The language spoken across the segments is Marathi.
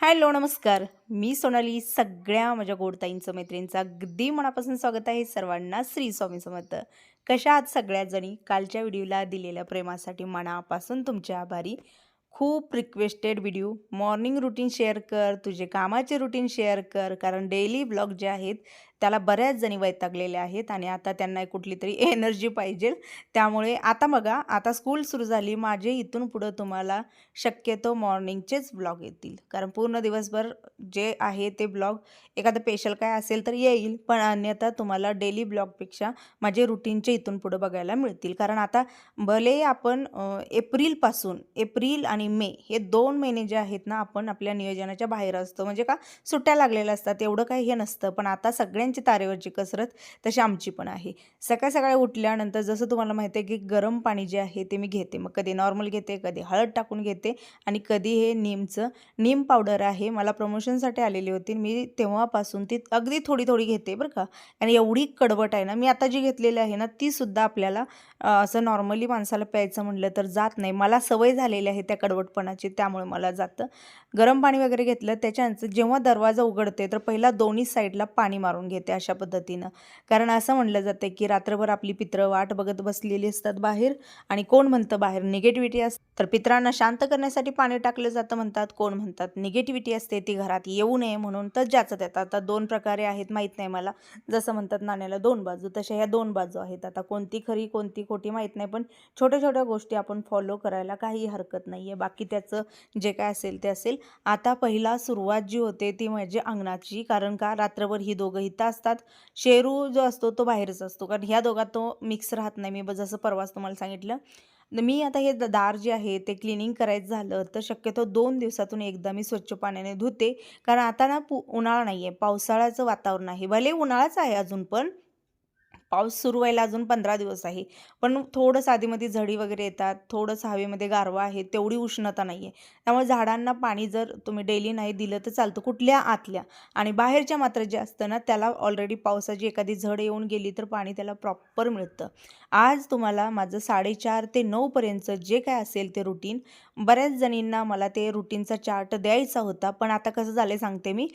हॅलो नमस्कार. मी सोनाली सगळ्या माझ्या गोडताईंचं मैत्रिणींचं अगदी मनापासून स्वागत आहे सर्वांना श्री स्वामी समर्थ. कशा आहात सगळ्याजणी कालच्या व्हिडिओला दिलेल्या प्रेमासाठी मनापासून तुमचे आभारी. खूप requested video morning routine share कर तुझे कामाचे रुटीन शेअर कर कारण डेली ब्लॉग जे आहेत त्याला बऱ्याच जणी वैतागलेल्या आहेत आणि आता त्यांना कुठली तरी एनर्जी पाहिजे. त्यामुळे आता बघा आता स्कूल सुरू झाली. माझे इथून पुढं तुम्हाला शक्यतो मॉर्निंगचेच ब्लॉग येतील. कारण पूर्ण दिवसभर जे आहे ते ब्लॉग एखादं स्पेशल काय असेल तर येईल. पण अन्यथा तुम्हाला डेली ब्लॉगपेक्षा माझे रुटीनचे इथून पुढं बघायला मिळतील. कारण आता भले आपण एप्रिलपासून एप्रिल आणि मे हे दोन महिने जे आहेत ना आपण आपल्या नियोजनाच्या बाहेर असतो. म्हणजे का सुट्ट्या लागलेल्या असतात. एवढं काही हे नसतं. पण आता सगळ्यांची तारेवरची कसरत तशी आमची पण आहे. सकाळ सकाळी उठल्यानंतर जसं तुम्हाला माहिती आहे की गरम पाणी जे आहे ते मी घेते. मग कधी नॉर्मल घेते कधी हळद टाकून घेते आणि कधी हे नीमचं नीम पावडर आहे. मला प्रमोशनसाठी आलेली होती. मी तेव्हापासून ती अगदी थोडी थोडी घेते बरं का. आणि एवढी कडवट आहे ना मी आता जी घेतलेली आहे ना ती सुद्धा आपल्याला असं नॉर्मली माणसाला प्यायचं म्हटलं तर जात नाही. मला सवय झालेली आहे त्या कडवटपणाची त्यामुळे मला जातं. गरम पाणी वगैरे घेतलं त्याच्यानंतर जेव्हा दरवाजा उघडते तर पहिला दोन्ही साईडला पाणी मारून घेते अशा पद्धतीनं. कारण असं म्हणलं जातं की रात्रभर आपली पित्रं वाट बघत बसलेली असतात बाहेर आणि कोण म्हणतं बाहेर? निगेटिव्हिटी असते तर पित्रांना शांत करण्यासाठी पाणी टाकलं जातं म्हणतात. कोण म्हणतात? निगेटिव्हिटी असते ती घरात येऊ नये म्हणून तर ज्याचं त्यात आता दोन प्रकारे आहेत माहीत नाही मला. जसं म्हणतात नाण्याला दोन बाजू तशा ह्या दोन बाजू आहेत. आता कोणती खरी कोणती खोटी माहीत नाही पण छोट्या छोट्या गोष्टी आपण फॉलो करायला काही हरकत नाही आहे बाकी त्याचं जे काय असेल ते असेल. आता पहिला सुरुवात जी होते ती म्हणजे अंगणाची. कारण का? रात्रभर ही दोघं असतात. शेरू जो असतो तो बाहेरच असतो. कारण ह्या दोघात तो मिक्स राहत नाही. मी जसं परवाच तुम्हाला सांगितलं. मी आता हे दार जे आहे ते क्लिनिंग करायचं झालं तर शक्यतो दोन दिवसातून एकदा मी स्वच्छ पाण्याने धुते. कारण आता ना पु उन्हाळा नाही आहे पावसाळ्याचं वातावरण आहे. भले उन्हाळाच आहे अजून पण पाऊस सुरू व्हायला अजून पंधरा दिवस आहे. पण थोडंसं आधीमध्ये झडी वगैरे येतात थोडंसं हवेमध्ये गारवा आहे तेवढी उष्णता नाही आहे त्यामुळे झाडांना पाणी जर तुम्ही डेली नाही दिलं तर चालतं कुठल्या आतल्या. आणि बाहेरच्या मात्र जे असतं ना त्याला ऑलरेडी पावसाची एखादी झड येऊन गेली तर पाणी त्याला प्रॉपर मिळतं. आज तुम्हाला माझं साडेचार ते नऊपर्यंत जे काय असेल ते रुटीन बऱ्याच जणींना मला ते रुटीनचा चार्ट द्यायचा होता पण आता कसं झालं सांगते मी.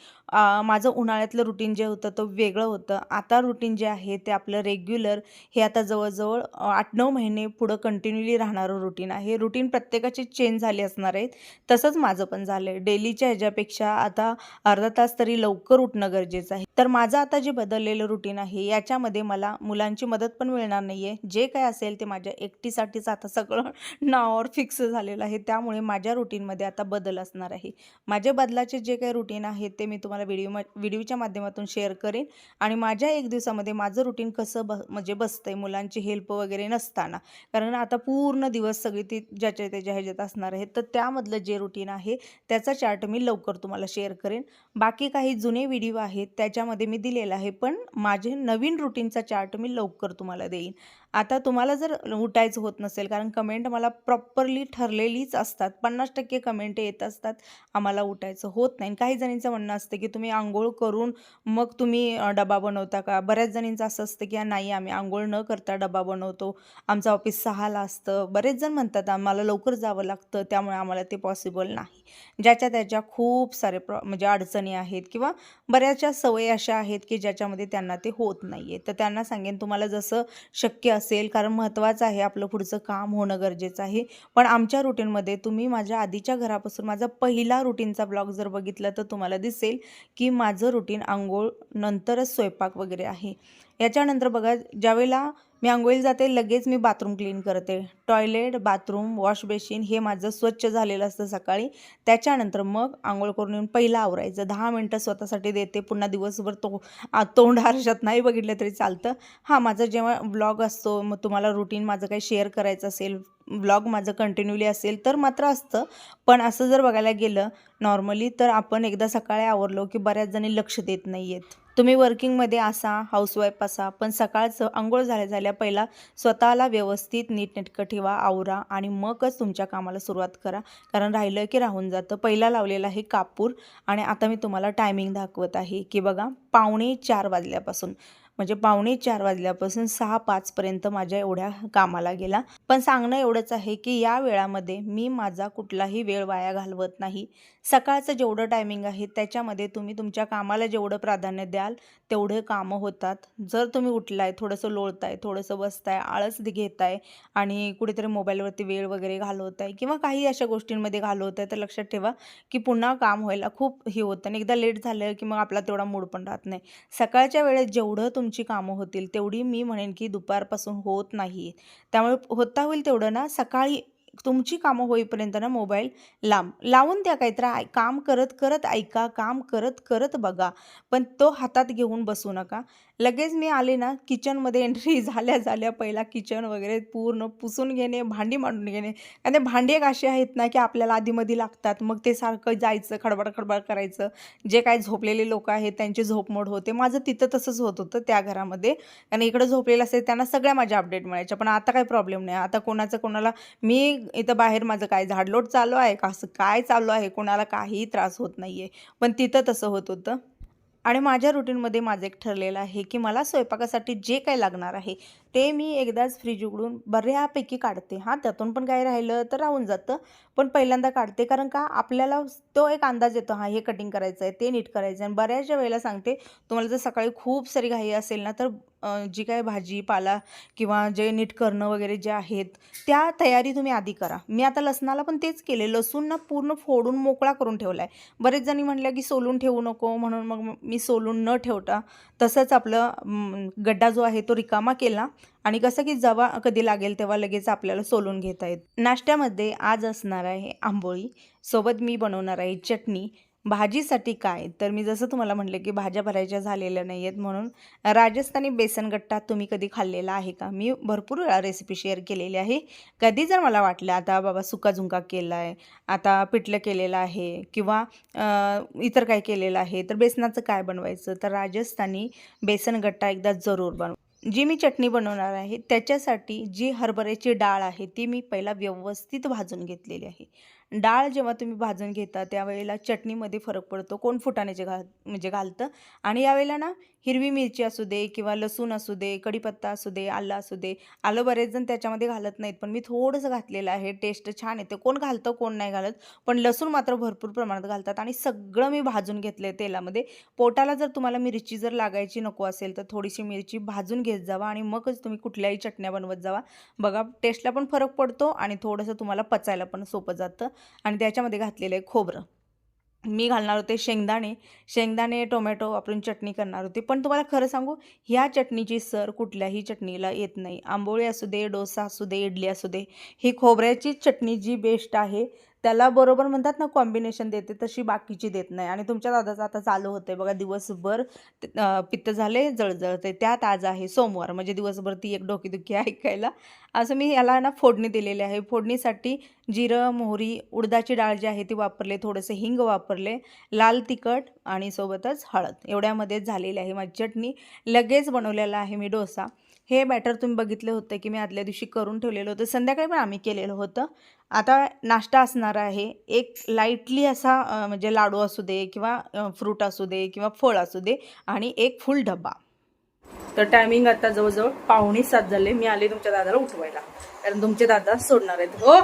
माझं उन्हाळ्यातलं रुटीन जे होतं तो वेगळं होतं. आता रुटीन जे आहे ते आपलं रेग्युलर हे आता जवळजवळ आठ नऊ महिने पुढं कंटिन्युअली राहणारं रुटीन आहे. रुटीन प्रत्येकाचे चेंज झाले असणार आहेत तसंच माझं पण झालं आहे डेलीच्या ह्याच्यापेक्षा आता अर्धा तास तरी लवकर उठणं गरजेचं आहे. तर माझं आता जे बदललेलं रुटीन आहे याच्यामध्ये मला मुलांची मदत पण मिळणार नाही आहे जे काय असेल ते माझ्या एकटीसाठीच आता सगळं नावावर फिक्स झालेलं आहे. त्यामुळे माझ्या रुटीनमध्ये आता बदल असणार आहे. माझ्या बदलाचे जे काही रुटीन आहे ते मी तुम्हाला व्हिडिओ व्हिडिओच्या माध्यमातून शेअर करेन. आणि माझ्या एक दिवसामध्ये माझं रुटीन कसं ब म्हणजे बसतंय मुलांची हेल्प वगैरे नसताना. कारण आता पूर्ण दिवस सगळी ती ज्याच्या त्याच्या ह्याच्यात असणार आहे. तर त्यामधलं जे रुटीन आहे त्याचा चार्ट मी लवकर तुम्हाला शेअर करेन. बाकी काही जुने व्हिडिओ आहेत त्याच्यामध्ये मी दिलेला आहे. पण माझे नवीन रुटीनचा चार्ट मी लवकर तुम्हाला देईन. आता तुम्हाला जर उठायचं होत नसेल कारण कमेंट मला प्रॉपरली ठरलेलीच असतात. पन्नास टक्के कमेंट येत असतात आम्हाला उठायचं होत नाही. काही जणींचं म्हणणं असतं की तुम्ही आंघोळ करून मग तुम्ही डबा बनवता का? बऱ्याच जणींचं असं असतं की नाही आम्ही आंघोळ न करता डबा बनवतो. आमचं ऑफिस सहाला असतं. बरेच जण म्हणतात आम्हाला लवकर जावं लागतं त्यामुळे आम्हाला ते पॉसिबल नाही. ज्याच्या त्याच्या खूप सारे प्रॉ म्हणजे अडचणी आहेत किंवा बऱ्याचशा सवयी अशा आहेत की ज्याच्यामध्ये त्यांना ते होत नाही आहे तर त्यांना सांगेन तुम्हाला जसं शक्य असेल कारण महत्त्वाचं आहे आपलं पुढचं काम होणं गरजेचं आहे. पण आमच्या रुटीनमध्ये तुम्ही माझ्या आधीच्या घरापासून माझा पहिला रुटीनचा ब्लॉग जर बघितला तर तुम्हाला दिसेल की माझं रुटीन आंघोळ नंतरच स्वयंपाक वगैरे आहे. याच्यानंतर बघा ज्यावेळेला मी आंघोळीला जाते लगेच मी बाथरूम क्लीन करते. टॉयलेट बाथरूम वॉश बेसिन हे माझं स्वच्छ झालेलं असतं सकाळी. त्याच्यानंतर मग आंघोळ करून येऊन पहिलं आवरायचं. दहा मिनटं स्वतःसाठी देते पुन्हा दिवसभर तो तोंड आरशात नाही बघितलं तरी चालतं. हां माझं जेव्हा ब्लॉग असतो मग तुम्हाला रुटीन माझं काही शेअर करायचं असेल ब्लॉग माझं कंटिन्युअली असेल तर मात्र असतं. पण असं जर बघायला गेलं नॉर्मली तर आपण एकदा सकाळी आवरलो की बऱ्याच जणी लक्ष देत नाही आहेत तुम्ही वर्किंगमध्ये असा हाऊसवाईफ असा पण सकाळचं आंघोळ झाल्या झाल्या पहिला स्वतःला व्यवस्थित नीटनेटकं ठेवा आवरा आणि मगच तुमच्या कामाला सुरुवात करा. कारण राहिलं की राहून जातं. पहिला लावलेला आहे कापूर आणि आता मी तुम्हाला टायमिंग दाखवत आहे की बघा पावणे चार वाजल्यापासून. म्हणजे पावणे चार वाजल्यापासून सहा पाचपर्यंत माझ्या एवढ्या कामाला गेला. पण सांगणं एवढंच आहे की या वेळामध्ये मी माझा कुठलाही वेळ वाया घालवत नाही. सकाळचं जेवढं टायमिंग आहे त्याच्यामध्ये तुम्ही तुमच्या कामाला जेवढं प्राधान्य द्याल तेवढे कामं होतात. जर तुम्ही उठलाय थोडंसं लोळताय थोडंसं बसताय आळस घेताय आणि कुठेतरी मोबाईलवरती वेळ वगैरे घालवताय किंवा काही अशा गोष्टींमध्ये घालवताय तर लक्षात ठेवा की पुन्हा काम व्हायला खूप हे होतं आणि एकदा लेट झालं की मग आपला तेवढा मूड पण राहत नाही. सकाळच्या वेळेत जेवढं तुम तुमची कामं होतील तेवढी मी म्हणेन की दुपारपासून होत नाही त्यामुळे होता होईल तेवढं ना सकाळी तुमची कामं होईपर्यंत ना मोबाईल लांब. लावून द्या काहीतरी. काम करत करत ऐका काम करत करत बघा. पण तो हातात घेऊन बसू नका. लगेच मी आले ना किचनमध्ये एंट्री झाल्या झाल्या. पहिला किचन वगैरे पूर्ण पुसून घेणे भांडी मांडून घेणे. कारण ते भांडी एक अशी आहेत ना की आपल्याला आधीमध्ये लागतात. मग ते सारखं जायचं खडबड खडबड करायचं. जे काय झोपलेले लोक आहेत त्यांची झोपमोड होते. माझं तिथं तसंच होत होतं त्या घरामध्ये. आणि इकडं झोपलेलं असेल त्यांना सगळ्या माझ्या अपडेट मिळायच्या. पण आता काही प्रॉब्लेम नाही. आता कोणाचं कोणाला मी इथं बाहेर माझं काय झाडलोट चालू आहे का? असं काय चालू आहे? कोणाला काहीही त्रास होत नाही आहे पण तिथं तसं होत होतं. आणि माझ्या रुटीनमध्ये माझं एक ठरलेलं आहे की मला स्वयंपाकासाठी जे काही लागणार आहे ते मी एकदाच फ्रीज उघडून बऱ्यापैकी काढते. हां त्यातून पण काय राहिलं तर राहून जातं. पण पहिल्यांदा काढते कारण का आपल्याला तो एक अंदाज येतो हां हे कटिंग करायचं आहे ते नीट करायचं आहे आणि बऱ्याचशा वेळेला सांगते तुम्हाला जर सकाळी खूप सारी घाई असेल ना तर जी काय भाजी पाला किंवा जे नीट करणं वगैरे जे आहेत त्या तयारी तुम्ही आधी करा. मी आता लसणाला पण तेच केले लसूण ना पूर्ण फोडून मोकळा करून ठेवला आहे बरेच जणी म्हटलं की सोलून ठेवू नको म्हणून मग मी सोलून न ठेवता तसंच आपलं गड्डा जो आहे तो रिकामा केला. आणि कसं की जेव्हा कधी लागेल तेव्हा लगेच आपल्याला सोलून घेता येत. नाश्त्यामध्ये आज असणार आहे आंबोळी. सोबत मी बनवणार आहे चटणी. भाजीसाठी काय? तर मी जसं तुम्हाला म्हटलं की भाज्या भरायच्या झालेल्या नाही आहेत म्हणून राजस्थानी बेसन गट्टा तुम्ही कधी खाल्लेला आहे का? मी भरपूर वेळा रेसिपी शेअर केलेली आहे. कधी जर मला वाटलं आता बाबा सुका झुंका केला आहे आता पिठलं केलेलं आहे किंवा इतर काय केलेलं आहे तर बेसनाचं काय बनवायचं? तर राजस्थानी बेसन गट्टा एकदा जरूर बनवा. जी मी चटणी बनवणार आहे त्याच्यासाठी जी हरभऱ्याची डाळ आहे ती मी पहिला व्यवस्थित भाजून घेतलेली आहे. डाळ जेव्हा तुम्ही भाजून घेता त्यावेळेला चटणीमध्ये फरक पडतो कोण फुटाण्याचे घाल म्हणजे घालतं. आणि यावेळेला ना हिरवी मिरची असू दे किंवा लसूण असू दे कढीपत्ता असू दे आलं असू दे. आलं बरेच जण त्याच्यामध्ये घालत नाहीत. पण मी थोडंसं घातलेलं आहे. टेस्ट छान येते. कोण घालतं कोण नाही घालत. पण लसूण मात्र भरपूर प्रमाणात घालतात. आणि सगळं मी भाजून घेतलं आहे तेलामध्ये. पोटाला जर तुम्हाला मिरची जर लागायची नको असेल तर थोडीशी मिरची भाजून घेत जावा आणि मगच तुम्ही कुठल्याही चटण्या बनवत जावा. बघा टेस्टला पण फरक पडतो आणि थोडंसं तुम्हाला पचायला पण सोपं जातं. आणि त्याच्यामध्ये घातलेलं आहे खोबरं. मी घालणार होते शेंगदाणे. शेंगदाणे टोमॅटो वापरून चटणी करणार होते. पण तुम्हाला खरं सांगू ह्या चटणीची सर कुठल्याही चटणीला येत नाही. आंबोळी असू दे डोसा असू दे इडली असू दे ही खोबऱ्याची चटणी जी बेस्ट आहे त्याला बरोबर म्हणतात ना कॉम्बिनेशन देते तशी बाकीची देत नाही. आणि तुमच्या दादाचं आता चालू होतं बघा दिवसभर पित्त झाले जळजळते त्यात आज आहे सोमवार. म्हणजे दिवसभर ती एक डोकीदुखी ऐकायला. असं मी याला ना फोडणी दिलेली आहे. फोडणीसाठी जिरं मोहरी उडदाची डाळ जी आहे ती वापरले थोडंसं हिंग वापरले लाल तिखट आणि सोबतच हळद. एवढ्यामध्ये झालेली आहे माझी चटणी. लगेच बनवलेला आहे मी डोसा. हे बॅटर तुम्ही बघितलं होतं की मी आदल्या दिवशी करून ठेवलेलं होतं. संध्याकाळी पण आम्ही केलेलं होतं. आता नाश्ता असणार आहे. एक लाईटली असा म्हणजे लाडू असू दे किंवा फ्रूट असू दे किंवा फळ असू दे आणि एक फुल डबा तर टायमिंग आता जवळजवळ पावणे सात झाले. मी आले तुमच्या दादाला उठवायला. कारण तुमचे दादा सोडणार आहेत. हो!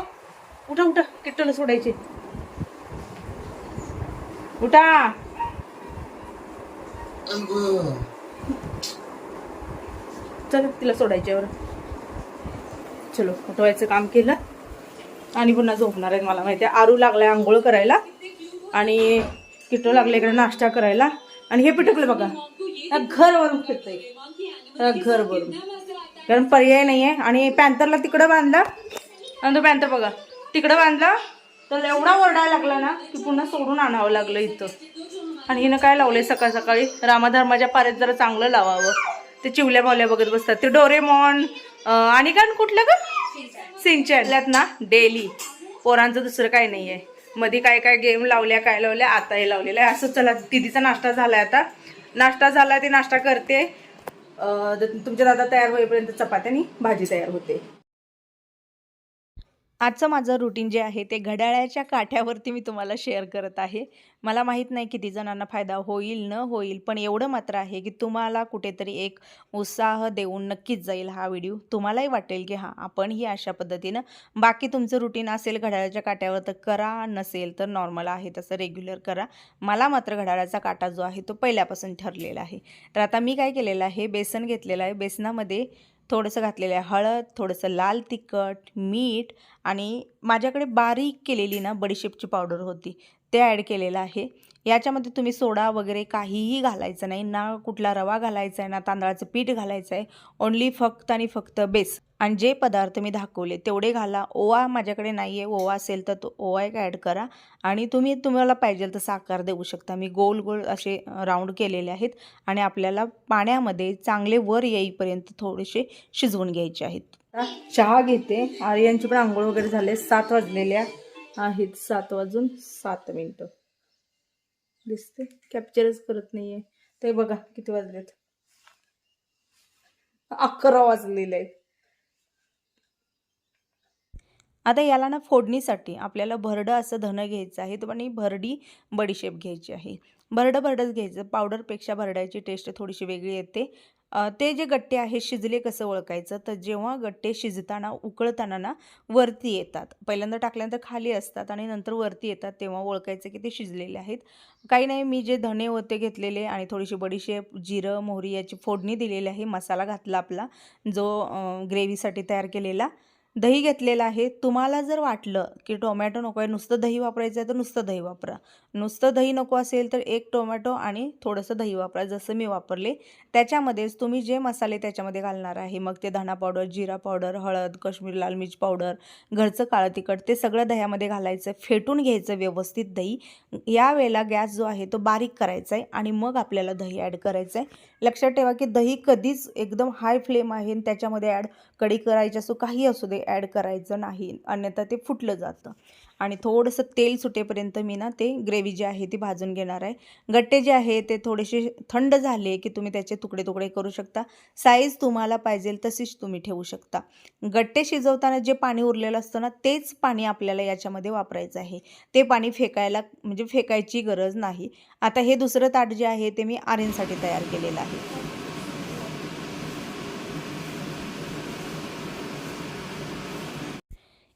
उठा उठा. किट्टूला सोडायचे. उठा! चल तिला सोडायच्यावर चलो उठवायचं काम केलं. आणि पुन्हा झोपणार आहेत मला माहिती आहे. आरू लागलाय आंघोळ करायला आणि किटो लागले इकडे नाश्ता करायला. आणि हे पिटकलं बघा? या घरवरून फिरतंय घर घरवरून. कारण पर्याय नाही आहे आणि पॅन्थरला तिकडं बांधला आणि तो पॅन्थर बघा. तिकडं बांधला. तर एवढा ओरडायला लागला ना की पुन्हा सोडून आणावं लागलं इथं. आणि हिनं काय लावलंय सकाळ सकाळी? रामाधर्माच्या पारेत जरा चांगलं लावावं. ते चिवल्या मावल्या बघत बसतात. ते डोरेमॉन आणि काय कुठलं का सिंचन. ना डेली. पोरांचं दुसरं काय नाही आहे मध्ये काय काय गेम लावल्या काय लावल्या आता हे लावलेलं आहे. असं चला दिदीचा नाश्ता झाला आता. नाश्ता झाला ते नाश्ता करते. तुमच्या दादा तयार होईपर्यंत चपात्यानी भाजी तयार होते. आजचं माझं रुटीन जे आहे ते घड्याळाच्या काठ्यावरती मी तुम्हाला शेअर करत आहे. मला माहीत नाही किती जणांना फायदा होईल न होईल पण एवढं मात्र आहे की तुम्हाला कुठेतरी एक उत्साह देऊन नक्कीच जाईल हा व्हिडिओ तुम्हालाही वाटेल की हां आपण ही अशा पद्धतीनं बाकी तुमचं रुटीन असेल घड्याळाच्या काट्यावर तर करा नसेल तर नॉर्मल आहे तसं रेग्युलर करा. मला मात्र घड्याळाचा काटा जो आहे तो पहिल्यापासून ठरलेला आहे. तर आता मी काय केलेलं आहे बेसन घेतलेलं आहे. बेसनामध्ये थोडंसं घातलेलं आहे हळद थोडंसं लाल तिखट मीठ आणि माझ्याकडे बारीक केलेली ना बडीशेपची पावडर होती ते ॲड केलेलं आहे. याच्यामध्ये तुम्ही सोडा वगैरे काहीही घालायचं नाही ना कुठला रवा घालायचा आहे ना तांदळाचं पीठ घालायचं आहे ओन्ली फक्त आणि फक्त बेस. आणि जे पदार्थ मी दाखवले तेवढे घाला. ओवा माझ्याकडे नाही आहे ओवा असेल तर तो ओवा एक ॲड करा. आणि तुम्ही तुम्हाला पाहिजे तसा आकार देऊ शकता. मी गोल गोल असे राऊंड केलेले आहेत आणि आपल्याला पाण्यामध्ये चांगले वर येईपर्यंत थोडेसे शिजवून घ्यायचे आहेत. चहा घेते. आर्यांची पण आंघोळ वगैरे झाले. सात वाजलेल्या आहेत. सात वाजून सात मिनटं. दिसते कॅप्चरच करत नाही आहे ते बघा किती वाजलेत. अकरा वाजलेले आहेत. आता याला ना फोडणीसाठी आपल्याला भरडं असं धनं घ्यायचं आहे आणि भरडी बडीशेप घ्यायची आहे. भरडं भरडंच घ्यायचं. पावडरपेक्षा भरड्याची टेस्ट थोडीशी वेगळी येते. ते जे गट्टे आहे शिजले कसं ओळखायचं? तर जेव्हा गट्टे शिजताना उकळताना ना वरती येतात. पहिल्यांदा टाकल्यानंतर खाली असतात आणि नंतर वरती येतात तेव्हा ओळखायचं की ते शिजलेले आहेत. काही नाही मी जे धणे होते घेतलेले आणि थोडीशी बडीशेप जिरं मोहरी याची फोडणी दिलेली आहे मसाला घातला आपला जो ग्रेव्हीसाठी तयार केलेला. दही घेतलेलं आहे. तुम्हाला जर वाटलं की टोमॅटो नको आहे नुसतं दही वापरायचं आहे तर नुसतं दही वापरा. नुसतं दही नको असेल तर एक टोमॅटो आणि थोडंसं दही वापरा जसं मी वापरले. त्याच्यामध्येच तुम्ही जे मसाले त्याच्यामध्ये घालणार आहे मग ते धणा पावडर जिरा पावडर हळद काश्मीर लाल मिर्च पावडर घरचं काळं तिखट ते सगळं दह्यामध्ये घालायचं फेटून घ्यायचं व्यवस्थित दही. या वेळेला गॅस जो आहे तो बारीक करायचा आहे आणि मग आपल्याला दही ॲड करायचं आहे. लक्षात ठेवा की दही कधीच एकदम हाय फ्लेम आहे आणि त्याच्यामध्ये ॲड कढी करायची असो काही असू दे ॲड करायचं नाही. अन्यथा ते फुटलं जातं. आणि थोडंसं तेल सुटेपर्यंत मी ना ते ग्रेव्ही जी आहे ती भाजून घेणार आहे. गट्टे जे आहे ते थोडेसे थंड झाले की तुम्ही त्याचे तुकडे तुकडे करू शकता. साईज तुम्हाला पाहिजे तशीच तुम्ही ठेवू शकता. गट्टे शिजवताना जे पाणी उरलेलं असतं ना तेच पाणी आपल्याला याच्यामध्ये वापरायचं आहे. ते पाणी फेकायला म्हणजे फेकायची गरज नाही. आता हे दुसरं ताट जे आहे ते मी आर्यनसाठी तयार केलेलं आहे.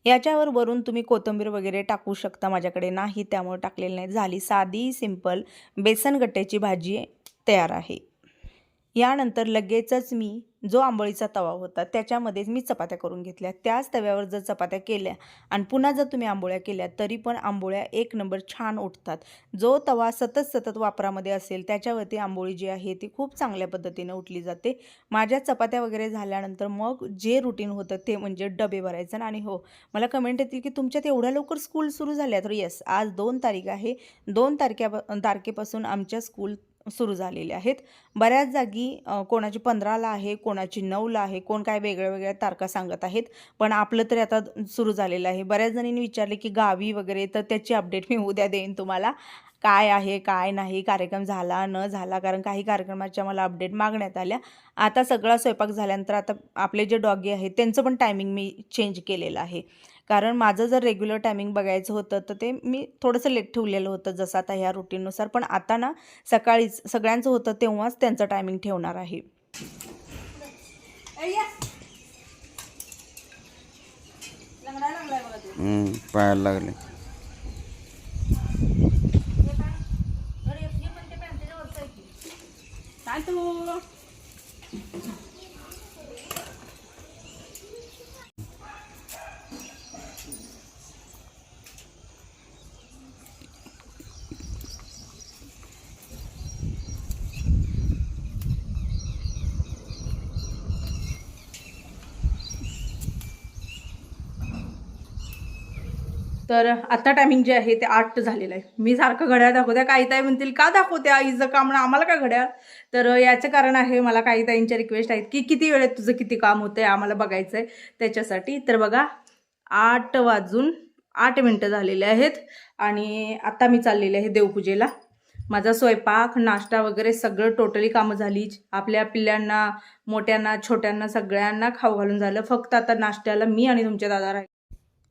याच्यावर वरून तुम्ही कोथिंबीर वगैरे टाकू शकता माझ्याकडे नाही त्यामुळे टाकलेली नाही. झाली साधी सिंपल बेसन गट्ट्याची भाजी तयार आहे. यानंतर लगेचच मी जो आंबोळीचा तवा होता त्याच्यामध्येच मी चपात्या करून घेतल्या. त्याच तव्यावर जर चपात्या केल्या आणि पुन्हा जर तुम्ही आंबोळ्या केल्या तरी पण आंबोळ्या एक नंबर छान उठतात. जो तवा सतत सतत वापरामध्ये असेल त्याच्यावरती आंबोळी जी आहे ती खूप चांगल्या पद्धतीनं उठली जाते. माझ्या चपात्या वगैरे झाल्यानंतर मग जे रुटीन होतं ते म्हणजे डबे भरायचं आणि हो मला कमेंट येतील की तुमच्यात एवढ्या लवकर स्कूल सुरू झाल्या? तर येस आज दोन तारीख आहे. दोन तारख्या तारखेपासून आमच्या स्कूल सुरू झालेले आहेत. बऱ्याच जागी कोणाची पंधराला आहे कोणाची नऊला आहे कोण काय वेगळ्या वेगळ्या तारखा सांगत आहेत. पण आपलं तरी आता सुरू झालेलं आहे. बऱ्याच जणींनी विचारले की गावी वगैरे तर त्याची अपडेट मी उद्या देईन तुम्हाला. काय आहे काय नाही कार्यक्रम झाला न झाला कारण काही कार्यक्रमाच्या मला अपडेट मागण्यात आल्या. आता सगळा स्वयंपाक झाल्यानंतर आता आपले जे डॉगी आहेत त्यांचं पण टायमिंग मी चेंज केलेलं आहे. कारण माझं जर रेग्युलर टायमिंग बघायचं होतं तर ते मी थोडंसं लेट ठेवलेलं होतं जसं आता ह्या रुटीननुसार पण आता ना सकाळीच सगळ्यांचं होतं तेव्हाच त्यांचं टायमिंग ठेवणार आहे. हम्म, पायाला लागले. तर आता टायमिंग जे आहे ते आठ झालेलं आहे. मी सारखं घड्याळ दाखवते. काही ताई म्हणतील का दाखवते आईचं काम? म्हणून आम्हाला का घड्याळ? तर याचं कारण आहे मला काही ताईंच्या रिक्वेस्ट आहेत की किती वेळेत तुझं किती काम होतंय? आम्हाला बघायचं आहे त्याच्यासाठी तर बघा आठ वाजून आठ मिनटं झालेले आहेत आणि आता मी चाललेले आहे देवपूजेला. माझा स्वयंपाक नाश्ता वगैरे सगळं टोटली कामं झाली आपल्या पिल्ल्यांना मोठ्यांना छोट्यांना सगळ्यांना खाऊ घालून झालं. फक्त आता नाश्त्याला मी आणि तुमच्या दादा राहिले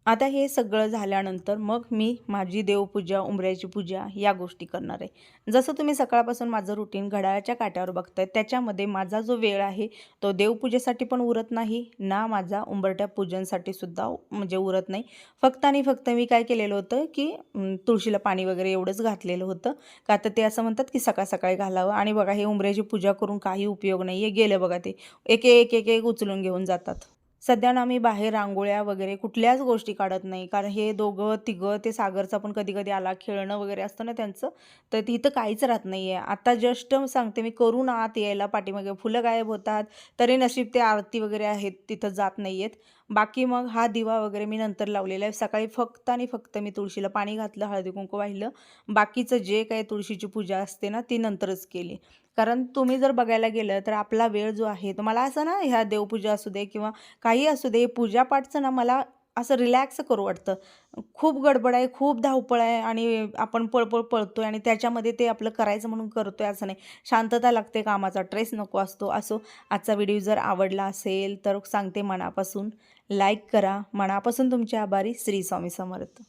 आता हे सगळं झाल्यानंतर मग मी माझी देवपूजा उंबऱ्याची पूजा या गोष्टी करणार आहे. जसं तुम्ही सकाळपासून माझं रुटीन घड्याळाच्या काट्यावर बघताय त्याच्यामध्ये माझा जो वेळ आहे तो देवपूजेसाठी पण उरत नाही ना माझा उंबरट्या पूजनसाठी सुद्धा म्हणजे उरत नाही. फक्त आणि फक्त मी काय केलेलं होतं की तुळशीला पाणी वगैरे एवढंच घातलेलं होतं. का तर ते असं म्हणतात की सकाळ सकाळी घालावं आणि बघा हे उंबऱ्याची पूजा करून काही उपयोग नाही आहे गेलं बघा ते. एक एक एक एक उचलून घेऊन जातात. सध्या ना मी बाहेर रांगोळ्या वगैरे कुठल्याच गोष्टी काढत नाही. कारण हे दोघं तिघं ते सागरचा पण कधी कधी आला खेळणं वगैरे असतं ना त्यांचं तर तिथं काहीच राहत नाही आहे आता जस्ट सांगते मी करून आत यायला पाठीमागे. फुलं गायब होतात तरी नशीब ते आरती वगैरे आहेत तिथं जात नाही आहेत बाकी मग हा दिवा वगैरे मी नंतर लावलेला आहे. सकाळी फक्त आणि फक्त मी तुळशीला पाणी घातलं हळदी कुंकू वाहिलं. बाकीचं जे काही तुळशीची पूजा असते ना ती नंतरच केली. कारण तुम्ही जर बघायला गेलं तर आपला वेळ जो आहे तो मला असं ना ह्या देवपूजा असू दे किंवा काही असू दे पूजापाठचं ना मला असं रिलॅक्स करू वाटतं. खूप गडबड आहे खूप धावपळ आहे आणि आपण पळपळ पळतो आहे आणि त्याच्यामध्ये ते आपलं करायचं म्हणून करतो आहे असं नाही. शांतता लागते कामाचा ट्रेस नको असतो. असो आजचा व्हिडिओ जर आवडला असेल तर सांगते मनापासून. लाईक करा. मनापासून तुमचे आभारी. श्री स्वामी समर्थ.